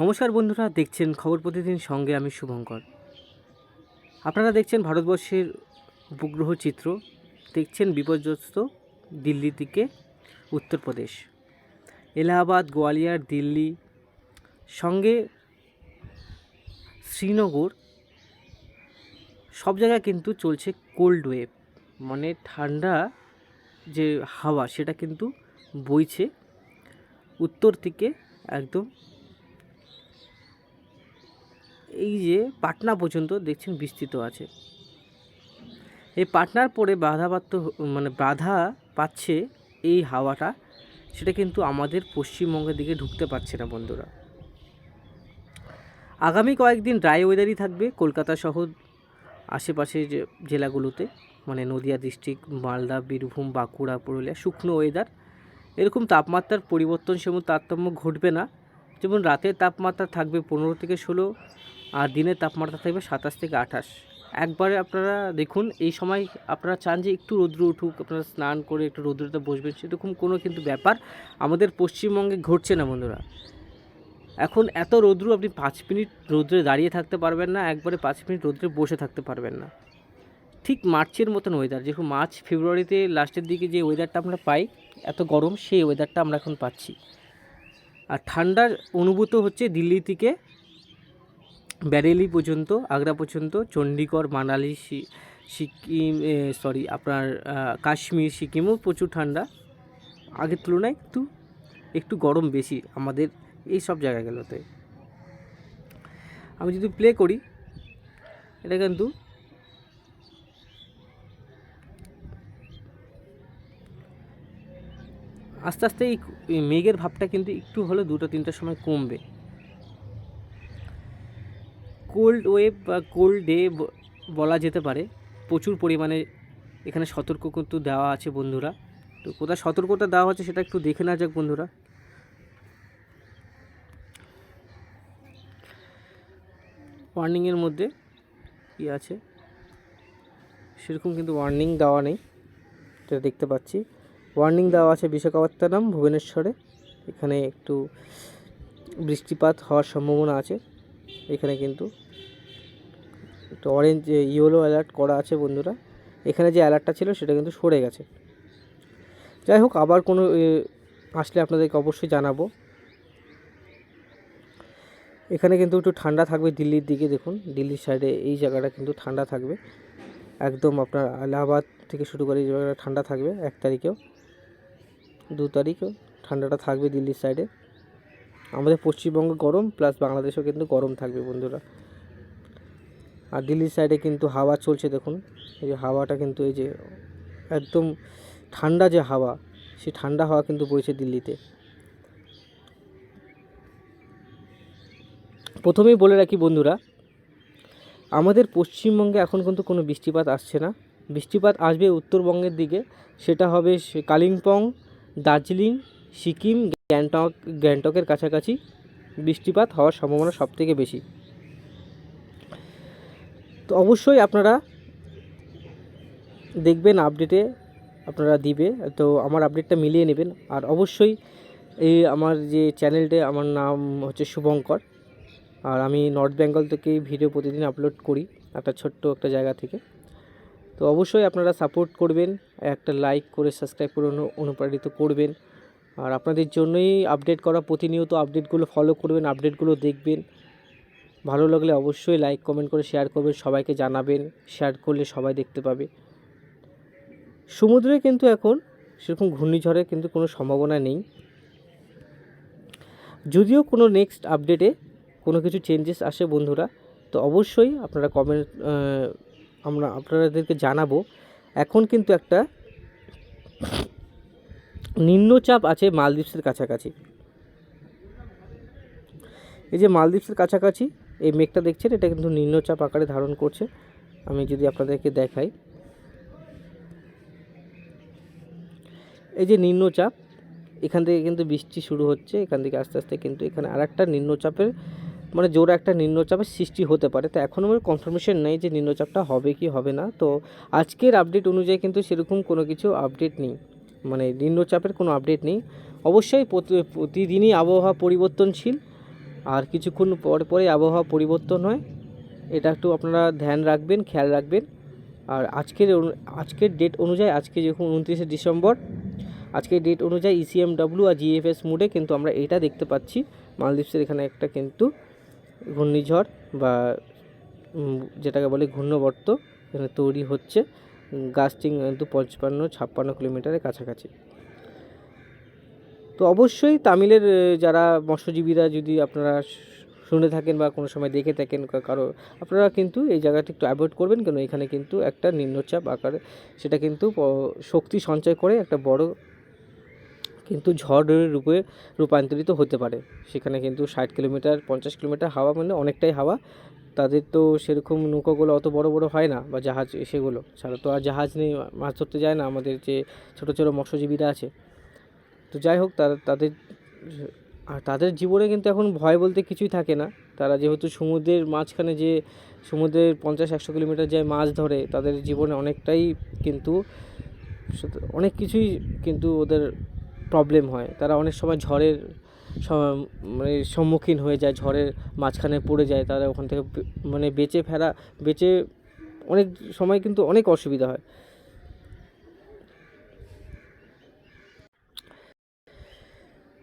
নমস্কার বন্ধুরা, দেখছেন খবর প্রতিদিন সঙ্গে আমি শুভঙ্কর। আপনারা দেখছেন ভারতবর্ষের উপগ্রহ চিত্র, দেখছেন বিপর্যস্ত দিল্লি থেকে উত্তরপ্রদেশ। এলাহাবাদ, গোয়ালিয়র, দিল্লি, সঙ্গে শ্রীনগর, সব জায়গায় কিন্তু চলছে কোল্ড ওয়েভ মানে ঠান্ডা যে হাওয়া, সেটা কিন্তু বইছে উত্তর থেকে একদম এই যে পাটনা পর্যন্ত দেখছেন বিস্তৃত আছে। এই পাটনার পরে বাধাপ্রাপ্ত মানে বাধা পাচ্ছে এই হাওয়াটা, সেটা কিন্তু আমাদের পশ্চিমবঙ্গের দিকে ঢুকতে পারছে না বন্ধুরা। আগামী কয়েকদিন ড্রাই ওয়েদারই থাকবে কলকাতা সহ আশেপাশের যে জেলাগুলোতে মানে নদিয়া ডিস্ট্রিক্ট মালদা, বীরভূম, বাঁকুড়া, পুরুলিয়া, শুকনো ওয়েদার এরকম তাপমাত্রার পরিবর্তন সেমন তারতম্য ঘটবে না। যেমন রাতের তাপমাত্রা থাকবে পনেরো থেকে ষোলো আর দিনের তাপমাত্রা থাকবে সাতাশ থেকে আঠাশ। একবারে আপনারা দেখুন, এই সময় আপনারা চান যে একটু রৌদ্র উঠুক, আপনারা স্নান করে একটু রৌদ্রতে বসবেন, সেরকম কোনো কিন্তু ব্যাপার আমাদের পশ্চিমবঙ্গে ঘটছে না বন্ধুরা। এখন এত রৌদ্র আপনি পাঁচ মিনিট রৌদ্রে দাঁড়িয়ে থাকতে পারবেন না, একবারে পাঁচ মিনিট রৌদ্রে বসে থাকতে পারবেন না। ঠিক মার্চের মতন ওয়েদার যেরকম মার্চ, ফেব্রুয়ারিতে লাস্টের দিকে যে ওয়েদারটা আমরা পাই, এত গরম, সেই ওয়েদারটা আমরা এখন পাচ্ছি। আর ঠান্ডার অনুভূত হচ্ছে দিল্লি থেকে ব্যারেলি পর্যন্ত, আগ্রা পর্যন্ত চণ্ডীগড় মানালি সিকিম সরি আপনার কাশ্মীর, সিকিমও প্রচুর ঠান্ডা। আগের তুলনায় একটু একটু গরম বেশি আমাদের এই সব জায়গাগুলোতে। আমি যদি প্লে করি, এটা কিন্তু আস্তে আস্তে এই মেঘের ভাবটা কিন্তু একটু হলে দুটো তিনটার সময় কমবে। কোল্ড ওয়েভ বা কোল্ড ডে বলা যেতে পারে। প্রচুর পরিমাণে এখানে সতর্ক কিন্তু দেওয়া আছে বন্ধুরা। তো কোথায় সতর্কতা দেওয়া আছে সেটা একটু দেখে নেওয়া যাক বন্ধুরা। ওয়ার্নিংয়ের মধ্যে কী আছে? সেরকম কিন্তু ওয়ার্নিং দেওয়া নেই, যেটা দেখতে পাচ্ছি। ওয়ার্নিং দেওয়া আছে বিশাখাপত্তনম, ভুবনেশ্বরে। এখানে একটু বৃষ্টিপাত হওয়ার সম্ভাবনা আছে। এখানে কিন্তু একটু অরেঞ্জ ইয়েলো অ্যালার্ট করা আছে বন্ধুরা। এখানে যে অ্যালার্টটা ছিল সেটা কিন্তু সরে গেছে। যাই হোক, আবার কোনো আসলে আপনাদেরকে অবশ্যই জানাব। এখানে কিন্তু একটু ঠান্ডা থাকবে দিল্লির দিকে, দেখুন। দিল্লির সাইডে এই জায়গাটা কিন্তু ঠান্ডা থাকবে। একদম আপনার এলাহাবাদ থেকে শুরু করে এই জায়গাটা ঠান্ডা থাকবে এক তারিখেও। দু তারিখ ঠান্ডাটা থাকবে দিল্লির সাইডে আমাদের পশ্চিমবঙ্গ গরম প্লাস বাংলাদেশেও কিন্তু গরম থাকবে বন্ধুরা। আর দিল্লির সাইডে কিন্তু হাওয়া চলছে দেখুন। এই যে হাওয়াটা কিন্তু এই যে একদম ঠান্ডা যে হাওয়া, সেই ঠান্ডা হাওয়া কিন্তু বইছে দিল্লিতে। প্রথমেই বলে রাখি বন্ধুরা, আমাদের পশ্চিমবঙ্গে এখন কিন্তু কোনো বৃষ্টিপাত আসছে না। বৃষ্টিপাত আসবে উত্তরবঙ্গের দিকে, সেটা হবে সে- কালিম্পং দার্জিলিং, সিকিম, গ্যাংটক, গ্যাংটকের কাছাকাছি বৃষ্টিপাত হওয়ার সম্ভাবনা সব থেকে বেশি। তো অবশ্যই আপনারা দেখবেন, আপডেটে আপনারা দিবে, তো আমার আপডেটটা মিলিয়ে নেবেন। আর অবশ্যই এই আমার যে চ্যানেলটা, আমার নাম হচ্ছে শুভঙ্কর। আর আমি নর্থ বেঙ্গল থেকে ভিডিও প্রতিদিন আপলোড করি, একটা ছোট্ট একটা জায়গা থেকে। তো অবশ্যই আপনারা সাপোর্ট করবেন, একটা লাইক করে সাবস্ক্রাইব করে অনুপ্রাণিত করবেন। আর আপনাদের জন্যই আপডেট করা প্রতিনিয়ত আপডেটগুলো ফলো করবেন আপডেটগুলো দেখবেন। ভালো লাগলে অবশ্যই লাইক কমেন্ট করে শেয়ার করবেন, সবাইকে জানাবেন শেয়ার করলে সবাই দেখতে পাবে। সমুদ্রে কিন্তু এখন সেরকম ঘূর্ণিঝড়ের কিন্তু কোনো সম্ভাবনা নেই। যদিও কোনো নেক্সট আপডেটে কোনো কিছু চেঞ্জেস আসে বন্ধুরা, তো অবশ্যই আপনারা কমেন্ট আমরা আপনাদেরকে জানাব। এখন কিন্তু একটা নিম্নচাপ আছে মালদ্বীপসের কাছাকাছি। এই যে মালদ্বীপসের কাছাকাছি, এই মেঘটা দেখছেন, এটা কিন্তু নিম্নচাপ আকারে ধারণ করছে। আমি যদি আপনাদেরকে দেখাই। এই যে নিম্নচাপ, এখান থেকে কিন্তু বৃষ্টি শুরু হচ্ছে, এখান থেকে আস্তে আস্তে কিন্তু এখানে আর একটা নিম্নচাপের মানে জোর একটা নিম্নচাপের সৃষ্টি হতে পারে। তো এখনও আমার কনফার্মেশন নেই যে নিম্নচাপটা হবে কি, হবে না। তো আজকের আপডেট অনুযায়ী কিন্তু সেরকম কোনো কিছু আপডেট নেই। মানে নিম্নচাপের কোনো আপডেট নেই। অবশ্যই প্রতি- প্রতিদিনই আবহাওয়া পরিবর্তনশীল। আর কিছুক্ষণ পর পরে আবহাওয়া পরিবর্তন হয়। এটা একটু আপনারা ধ্যান রাখবেন, খেয়াল রাখবেন। আর আজকের আজকের ডেট অনুযায়ী আজকে যখন উনত্রিশে ডিসেম্বর, আজকের ডেট অনুযায়ী E ইসিএমডব্লিউ আর জিএফএস মুডে কিন্তু আমরা এটা দেখতে পাচ্ছি। মালদ্বীপসের এখানে একটা কিন্তু ঘূর্ণিঝড় বা যেটাকে বলে ঘূর্ণবর্ত, এখানে তৈরি হচ্ছে গাস্টিং কিন্তু পঞ্চান্ন ছাপ্পান্ন কিলোমিটারের কাছাকাছি। তো অবশ্যই তামিলের যারা মৎস্যজীবীরা যদি আপনারা শুনে থাকেন বা কোনো সময় দেখে থাকেন কারও, আপনারা কিন্তু এই জায়গাটি একটু অ্যাভয়েড করবেন, কেন এখানে কিন্তু একটা নিম্নচাপ আকারে, সেটা কিন্তু শক্তি সঞ্চয় করে একটা বড় কিন্তু ঝড়ের রূপে রূপান্তরিত হতে পারে। সেখানে কিন্তু ষাট কিলোমিটার, পঞ্চাশ কিলোমিটার হাওয়া মানে অনেকটাই হাওয়া। তাদের তো সেরকম নৌকাগুলো অত বড় বড় হয় না বা জাহাজ সেগুলো। ছাড়া তো আর জাহাজ নিয়ে মাছ ধরতে যায় না আমাদের যে ছোটো ছোটো মৎস্যজীবীরা আছে। তো যাই হোক, তারা তাদের আর তাদের জীবনে কিন্তু এখন ভয় বলতে কিছুই থাকে না। তারা যেহেতু সমুদ্রের মাঝখানে যে সমুদ্রের পঞ্চাশ, একশো কিলোমিটার যায় মাছ ধরে, তাদের জীবনে অনেকটাই কিন্তু অনেক কিছুই কিন্তু ওদের প্রবলেম হয়। তারা অনেক সময় ঝড়ের মানে সম্মুখীন হয়ে যায়, ঝড়ের মাঝখানে পড়ে যায়, তারা ওখান থেকে মানে বেঁচে ফেরা, বেঁচে অনেক সময় কিন্তু অনেক অসুবিধা হয়।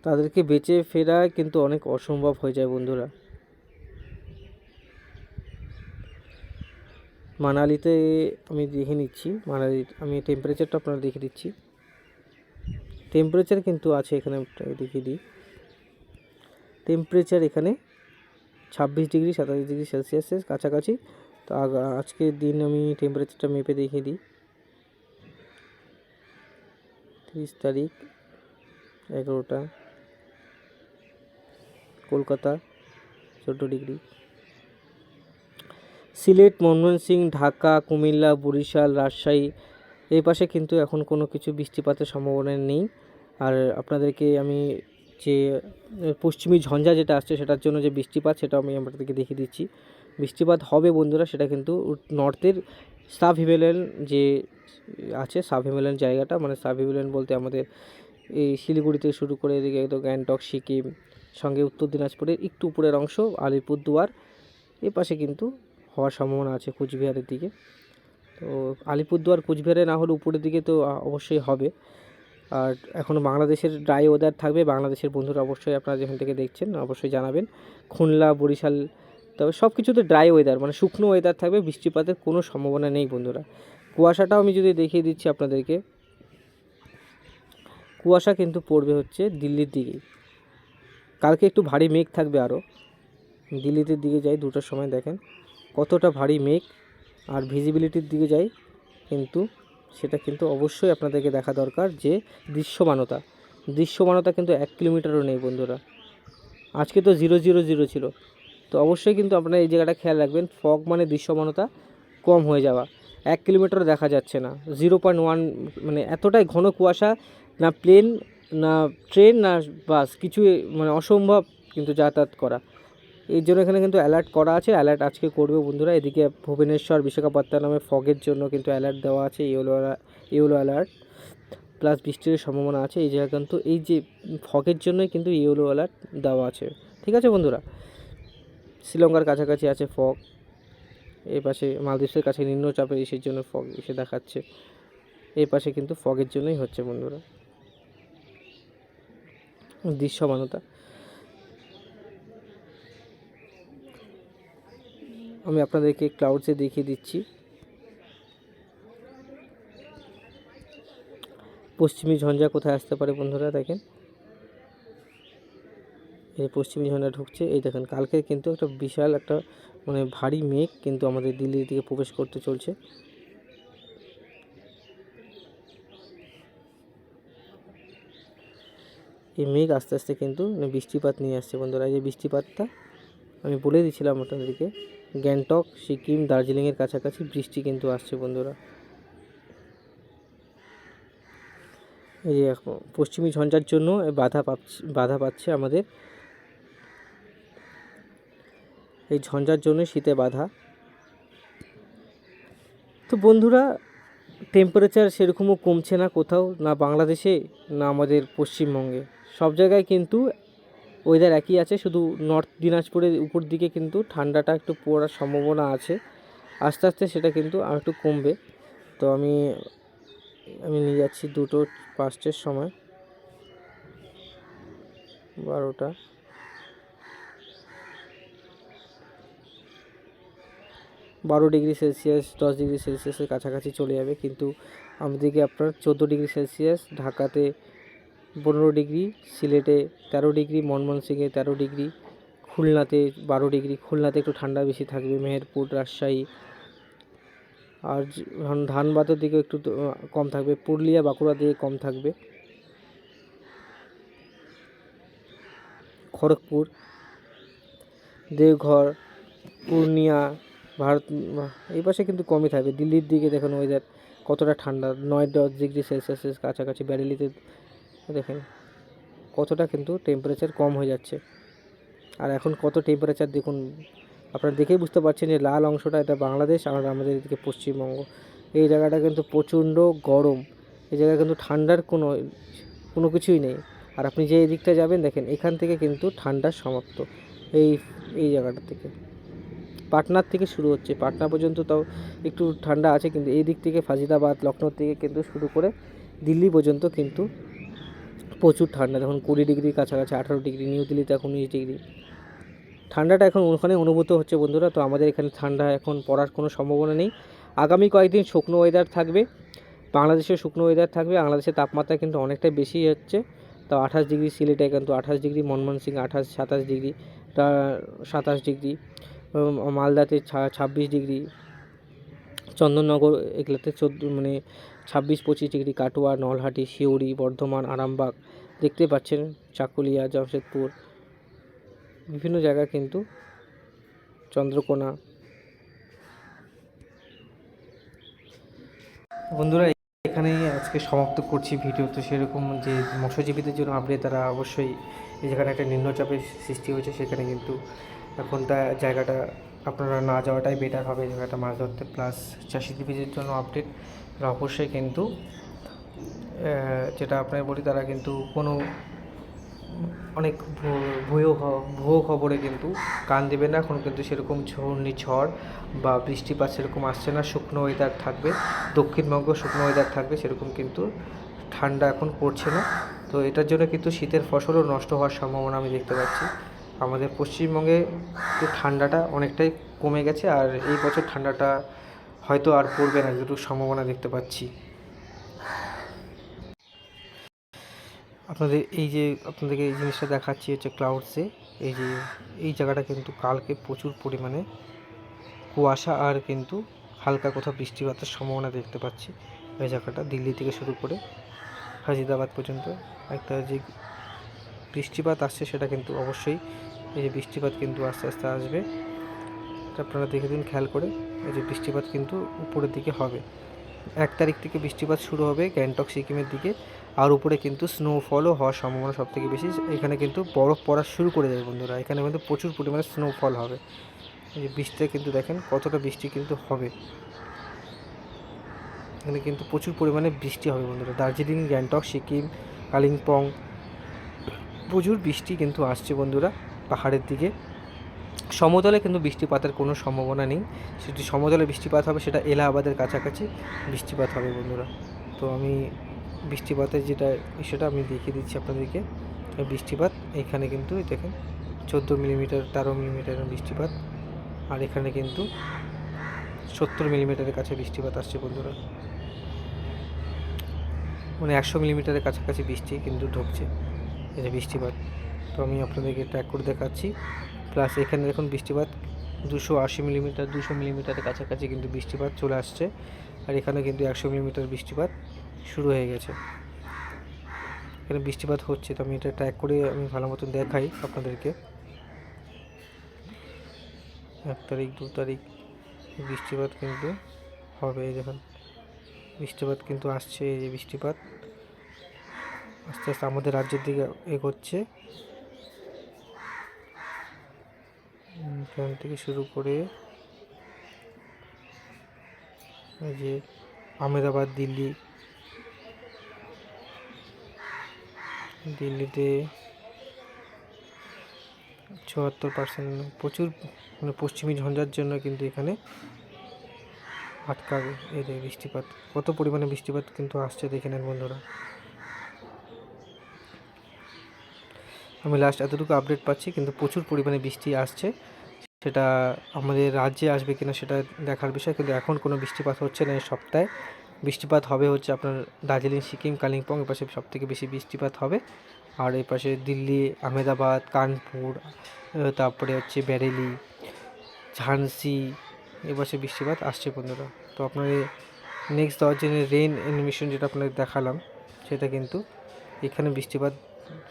তাদেরকে বেঁচে ফেরা কিন্তু অনেক অসম্ভব হয়ে যায় বন্ধুরা। মানালিতে আমি দেখে নিচ্ছি মানালি আমি টেম্পারেচারটা আপনারা দেখে দিচ্ছি। টেম্পারেচার কিন্তু আছে এখানে দেখিয়ে দিই। টেম্পারেচার এখানে ছাব্বিশ ডিগ্রি, সাতাশ ডিগ্রি সেলসিয়াসের কাছাকাছি। তো আজকের দিন আমি টেম্পারেচারটা মেপে দেখিয়ে দিই। তিরিশ তারিখ, এগারোটা। কলকাতা, চোদ্দ ডিগ্রি। সিলেট ময়মনসিংহ ঢাকা, কুমিল্লা, বরিশাল, রাজশাহী এই পাশে কিন্তু এখন কোনো কিছু বৃষ্টিপাতের সম্ভাবনা নেই। আর আপনাদেরকে আমি যে পশ্চিমী ঝঞ্ঝা যেটা আসছে সেটার জন্য যে বৃষ্টিপাত সেটা আমি আপনাদেরকে দেখিয়ে দিচ্ছি। বৃষ্টিপাত হবে বন্ধুরা সেটা কিন্তু নর্থের সাব হিমেলয়ান যে আছে সাব হিমেলয়ান জায়গাটা মানে সাব হিমেলয়ান বলতে আমাদের এই শিলিগুড়ি থেকে শুরু করে এদিকে তো গ্যাংটক, সিকিম, সঙ্গে উত্তর দিনাজপুরের একটু উপরের অংশ, আলিপুরদুয়ার, এ পাশে কিন্তু হওয়ার সম্ভাবনা আছে কুচবিহারের দিকে। তো আলিপুরদুয়ার, কুচবিহারে না হলে উপরের দিকে তো অবশ্যই হবে। আর এখনও বাংলাদেশের ড্রাই ওয়েদার থাকবে, বাংলাদেশের বন্ধুরা অবশ্যই আপনারা যেখান থেকে দেখছেন অবশ্যই জানাবেন। খুলনা, বরিশাল, তবে সব কিছুতে ড্রাই ওয়েদার মানে শুকনো ওয়েদার থাকবে, বৃষ্টিপাতের কোনো সম্ভাবনা নেই বন্ধুরা। কুয়াশাটাও আমি যদি দেখিয়ে দিচ্ছি আপনাদেরকে, কুয়াশা কিন্তু পড়বে হচ্ছে দিল্লির দিকেই কালকে একটু ভারী মেঘ থাকবে আরও দিল্লিতে দিকে যাই, দুটোর সময় দেখেন, কতটা ভারী মেঘ, আর ভিজিবিলিটির দিকে যাই, কিন্তু সেটা কিন্তু অবশ্যই আপনাদেরকে দেখা দরকার যে দৃশ্যমানতা। দৃশ্যমানতা কিন্তু এক কিলোমিটারও নেই বন্ধুরা। আজকে তো জিরো জিরো জিরো ছিল। তো অবশ্যই কিন্তু আপনারা এই জায়গাটা খেয়াল রাখবেন ফগ মানে দৃশ্যমানতা কম হয়ে যাওয়া। এক কিলোমিটারও দেখা যাচ্ছে না। জিরো পয়েন্ট ওয়ান মানে এতটাই ঘন কুয়াশা, না প্লেন না ট্রেন না বাস কিছুই মানে অসম্ভব কিন্তু যাতায়াত করা। এই জন্য এখানে কিন্তু অ্যালার্ট করা আছে। অ্যালার্ট আজকে করবে বন্ধুরা। এদিকে ভুবনেশ্বর বিশাখাপত্তনমে ফগের জন্য কিন্তু অ্যালার্ট দেওয়া আছে ইয়েলো ইয়েলো অ্যালার্ট প্লাস বৃষ্টির সম্ভাবনা আছে। এই জায়গা কিন্তু এই যে ফগের জন্যই কিন্তু ইয়েলো অ্যালার্ট দেওয়া আছে। ঠিক আছে বন্ধুরা? শ্রীলঙ্কার কাছাকাছি আছে ফগ। এই পাশে মালদ্বীপের কাছে নিম্নচাপের ইসের জন্য ফগ এসে দেখাচ্ছে। এই পাশে কিন্তু ফগের জন্যই হচ্ছে বন্ধুরা। দৃশ্যমানতা। আমি আপনাদেরকে ক্লাউডসে দেখিয়ে দিচ্ছি। পশ্চিমী ঝঞ্ঝা কোথায় আসতে পারে বন্ধুরা দেখেন। এই পশ্চিমী ঝঞ্ঝা ঢুকছে, এই দেখেন কালকে কিন্তু একটা বিশাল একটা মানে ভারী মেঘ কিন্তু আমাদের দিল্লির দিকে প্রবেশ করতে চলছে। এই মেঘ আস্তে আস্তে কিন্তু মানে বৃষ্টিপাত নিয়ে আসছে বন্ধুরা। এই যে বৃষ্টিপাতটা আমি বলে দিয়েছিলাম আপনাদেরকে। গ্যাংটক, সিকিম, দার্জিলিংয়ের কাছাকাছি বৃষ্টি কিন্তু আসছে বন্ধুরা। এই যে এখন পশ্চিমী ঝঞ্ঝার জন্য বাধা পাচ্ছে বাধা পাচ্ছে আমাদের। এই ঝঞ্ঝার জন্য শীতে বাধা। তো বন্ধুরা টেম্পারেচার সেরকমও কমছে না কোথাও, না বাংলাদেশে, না আমাদের পশ্চিমবঙ্গে। সব জায়গায় কিন্তু ওয়েদার একই আছে, শুধু নর্থ দিনাজপুরের উপর দিকে কিন্তু ঠান্ডাটা একটু পড়ার সম্ভাবনা আছে। আস্তে আস্তে সেটা কিন্তু আর একটু কমবে। তো আমি আমি নিয়ে যাচ্ছি দুটো পাঁচটার সময়। বারোটা। বারো ডিগ্রি সেলসিয়াস, দশ ডিগ্রি সেলসিয়াসের কাছাকাছি চলে যাবে। কিন্তু আমাদেরকে আপনার চোদ্দ ডিগ্রি সেলসিয়াস, ঢাকাতে পনেরো ডিগ্রি, সিলেটে তেরো ডিগ্রি ময়মনসিংহে তেরো ডিগ্রি, খুলনাতে বারো ডিগ্রি, খুলনাতে একটু ঠান্ডা বেশি থাকবে, মেহেরপুর, রাজশাহী। আর ধানবাদের দিকে একটু কম থাকবে, পুরুলিয়া, বাঁকুড়া দিকে কম থাকবে। খড়গপুর, দেওঘর, পূর্ণিয়া, ভারত এই পাশে কিন্তু কমই থাকবে। দিল্লির দিকে দেখুন ওয়েদার কতটা ঠান্ডা, নয় দশ ডিগ্রি সেলসিয়াসের কাছাকাছি, ব্যারেলিতে দেখেন, কতটা কিন্তু টেম্পারেচার কম হয়ে যাচ্ছে। আর এখন কত টেম্পারেচার দেখুন, আপনারা দেখেই বুঝতে পারছেন যে লাল অংশটা এটা বাংলাদেশ আর আমাদের এদিকে পশ্চিমবঙ্গ। এই জায়গাটা কিন্তু প্রচণ্ড গরম, এই জায়গায় কিন্তু ঠান্ডার কোনো কোনো কিছুই নেই। আর আপনি যে এই দিকটা যাবেন, দেখেন এখান থেকে কিন্তু ঠান্ডা সমাপ্ত, এই এই জায়গাটা থেকে। পাটনার থেকে শুরু হচ্ছে, পাটনা পর্যন্ত তাও একটু ঠান্ডা আছে, কিন্তু এই দিক থেকে ফাজিদাবাদ লখনৌ থেকে কিন্তু শুরু করে দিল্লি পর্যন্ত কিন্তু প্রচুর ঠান্ডা, দেখুন কুড়ি ডিগ্রি কাছাকাছি, আঠারো ডিগ্রি, নিউ দিল্লিতে এখন উনিশ ডিগ্রি। ঠান্ডাটা এখন ওখানে অনুভূত হচ্ছে বন্ধুরা, তো আমাদের এখানে ঠান্ডা এখন পড়ার কোনো সম্ভাবনা নেই। আগামী কয়েকদিন শুকনো ওয়েদার থাকবে বাংলাদেশের শুকনো ওয়েদার থাকবে, বাংলাদেশের তাপমাত্রা কিন্তু অনেকটাই বেশি হচ্ছে। তো আঠাশ ডিগ্রি সিলেটে কিন্তু আঠাশ ডিগ্রি মনমোহন সিং আঠাশ, সাতাশ ডিগ্রি সাতাশ ডিগ্রি মালদাতে ছাব্বিশ ডিগ্রি, চন্দননগর এগুলোতে চোদ্দ মানে ছাব্বিশ, পঁচিশ ডিগ্রি কাটোয়া, নলহাটি, সিউড়ি, বর্ধমান, আরামবাগ। দেখতে পাচ্ছেন চাকুলিয়া, জামশেদপুর। বিভিন্ন জায়গা কিন্তু চন্দ্রকোনা। বন্ধুরা, এখানেই আজকে সমাপ্ত করছি ভিডিও। তো সেরকম যে মৎস্যজীবীদের জন্য আপডেট তারা অবশ্যই যেখানে একটা নিম্নচাপের সৃষ্টি হয়েছে, সেখানে কিন্তু এখনটা জায়গাটা আপনারা না যাওয়াটাই বেটার হবে। জায়গাটা মাছ ধরতে প্লাস চাষিজীবীদের জন্য আপডেট অবশ্যই কিন্তু যেটা আপনার বলি তারা কিন্তু কোনো অনেক ভুয়ো ভুয়ো খবরে কিন্তু কান দেবে না। এখন কিন্তু সেরকম ঝড় ঝড় বা বৃষ্টিপাত সেরকম আসছে না। শুকনো ওয়েদার থাকবে, দক্ষিণবঙ্গ শুকনো ওয়েদার থাকবে, সেরকম কিন্তু ঠান্ডা এখন পড়ছে না। তো এটার জন্য কিন্তু শীতের ফসলও নষ্ট হওয়ার সম্ভাবনা আমি দেখতে পাচ্ছি। আমাদের পশ্চিমবঙ্গে ঠান্ডাটা অনেকটাই কমে গেছে। আর এই বছর ঠান্ডাটা হয়তো আর পড়বে না যেটুকু সম্ভাবনা দেখতে পাচ্ছি। আপনাদের এই যে, আপনাদেরকে এই জিনিসটা দেখাচ্ছি হচ্ছে ক্লাউডসে এই যে, এই জায়গাটা কিন্তু কালকে প্রচুর পরিমাণে কুয়াশা আর কিন্তু হালকা কোথাও বৃষ্টিপাতের সম্ভাবনা দেখতে পাচ্ছি। এই জায়গাটা দিল্লি থেকে শুরু করে হাজিদাবাদ পর্যন্ত একটা যে বৃষ্টিপাত আসছে সেটা কিন্তু অবশ্যই, এই যে বৃষ্টিপাত কিন্তু আস্তে আস্তে আসবে। আপনারা দেখে দিন, খেয়াল করে। এই যে বৃষ্টিপাত কিন্তু উপরের দিকে হবে। এক তারিখ থেকে বৃষ্টিপাত শুরু হবে গ্যাংটক, সিকিমের দিকে। আর উপরে কিন্তু স্নোফলও হওয়ার সম্ভাবনা সব থেকে বেশি। এখানে কিন্তু বরফ পড়া শুরু করে দেবে বন্ধুরা। এখানে কিন্তু প্রচুর পরিমাণে স্নোফল হবে। এই যে বৃষ্টিতে কিন্তু দেখেন কতটা বৃষ্টি কিন্তু হবে। এখানে কিন্তু প্রচুর পরিমাণে বৃষ্টি হবে বন্ধুরা। দার্জিলিং, গ্যাংটক, সিকিম, কালিম্পং, প্রচুর বৃষ্টি কিন্তু আসছে বন্ধুরা পাহাড়ের দিকে। সমতলে কিন্তু বৃষ্টিপাতের কোনো সম্ভাবনা নেই। সেটি সমতলে বৃষ্টিপাত হবে, সেটা এলাহাবাদের কাছাকাছি বৃষ্টিপাত হবে বন্ধুরা। তো আমি বৃষ্টিপাতের যেটা সেটা আমি দেখিয়ে দিচ্ছি আপনাদেরকে। বৃষ্টিপাত এখানে কিন্তু দেখেন, চোদ্দ মিলিমিটার, তেরো মিলিমিটারের বৃষ্টিপাত। আর এখানে কিন্তু সত্তর মিলিমিটারের কাছে বৃষ্টিপাত আসছে বন্ধুরা। মানে একশো মিলিমিটারের কাছাকাছি বৃষ্টি কিন্তু ঢুকছে এটা বৃষ্টিপাত। তো আমি আপনাদেরকে ট্র্যাক করে দেখাচ্ছি। প্লাস এখানে দেখুন বৃষ্টিপাত দুশো আশি মিলিমিটার দুশো মিলিমিটারের কাছাকাছি কিন্তু বৃষ্টিপাত চলে আসছে। আর এখানে কিন্তু একশো মিলিমিটার বৃষ্টিপাত শুরু হয়ে গেছে। এখানে বৃষ্টিপাত হচ্ছে, তো আমি এটা ট্র্যাক করে আমি ভালো মতন দেখাই আপনাদেরকে। এক তারিখ, দু তারিখ বৃষ্টিপাত কিন্তু হবে দেখুন। বৃষ্টিপাত কিন্তু আসছে, এই যে বৃষ্টিপাত। আস্তে আস্তে আমাদের রাজ্যের দিকে এগোচ্ছে। এখান থেকে শুরু করে এই যে আহমেদাবাদ, দিল্লি। দিল্লিতে চুয়াত্তর পার্সেন্ট প্রচুর মানে পশ্চিমী ঝঞ্ঝার জন্য কিন্তু এখানে আটকাবে যে বৃষ্টিপাত, কত পরিমাণে বৃষ্টিপাত কিন্তু আসছে দেখে নেন বন্ধুরা। আমি লাস্ট এতটুকু আপডেট পাচ্ছি, কিন্তু প্রচুর পরিমাণে বৃষ্টি আসছে। সেটা আমাদের রাজ্যে আসবে কিনা সেটা দেখার বিষয়, কিন্তু এখন কোনো বৃষ্টিপাত হচ্ছে না এই সপ্তাহে। বৃষ্টিপাত হবে হচ্ছে আপনার দার্জিলিং, সিকিম, কালিম্পং, এপাশে সব থেকে বেশি বৃষ্টিপাত হবে। আর এই পাশে দিল্লি, আহমেদাবাদ, কানপুর তারপরে হচ্ছে ব্যারেলি ঝান্সি এপাশে বৃষ্টিপাত আসছে বন্ধুরা। তো আপনার নেক্সট দশ দিনের রেন অ্যানিমেশন যেটা আপনাদের দেখালাম, সেটা কিন্তু এখানে বৃষ্টিপাত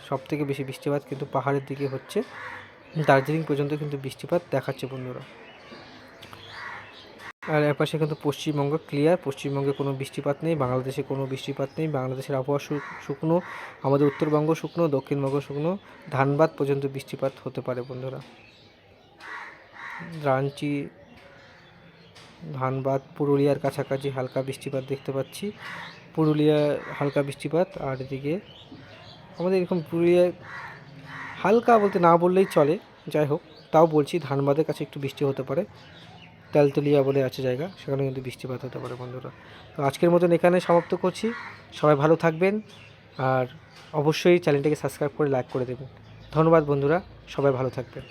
সব থেকে বেশি বৃষ্টিপাত কিন্তু পাহাড়ের দিকে হচ্ছে। দার্জিলিং পর্যন্ত কিন্তু বৃষ্টিপাত দেখাচ্ছে বন্ধুরা। আর এপাশে কিন্তু পশ্চিমবঙ্গ ক্লিয়ার পশ্চিমবঙ্গে কোনো বৃষ্টিপাত নেই, বাংলাদেশে কোনো বৃষ্টিপাত নেই। বাংলাদেশের আবহাওয়া শুকনো, আমাদের উত্তরবঙ্গ শুকনো, দক্ষিণবঙ্গ শুকনো, ধানবাদ পর্যন্ত বৃষ্টিপাত হতে পারে বন্ধুরা। রাঞ্চি ধানবাদ, পুরুলিয়ার কাছাকাছি হালকা বৃষ্টিপাত দেখতে পাচ্ছি। পুরুলিয়া হালকা বৃষ্টিপাত, আর এদিকে আমাদের এরকম পুরুলিয়ায় হালকা বলতে না বললেই চলে, যাই হোক, তাও বলছি ধানবাদের কাছে একটু বৃষ্টি হতে পারে, তেলতলিয়া বলে আছে জায়গা সেখানে কিন্তু বৃষ্টিপাত হতে পারে বন্ধুরা। তো আজকের মতন এখানে সমাপ্ত করছি, সবাই ভালো থাকবেন, আর অবশ্যই চ্যানেলটাকে সাবস্ক্রাইব করে লাইক করে দেবেন। ধন্যবাদ বন্ধুরা, সবাই ভালো থাকবেন।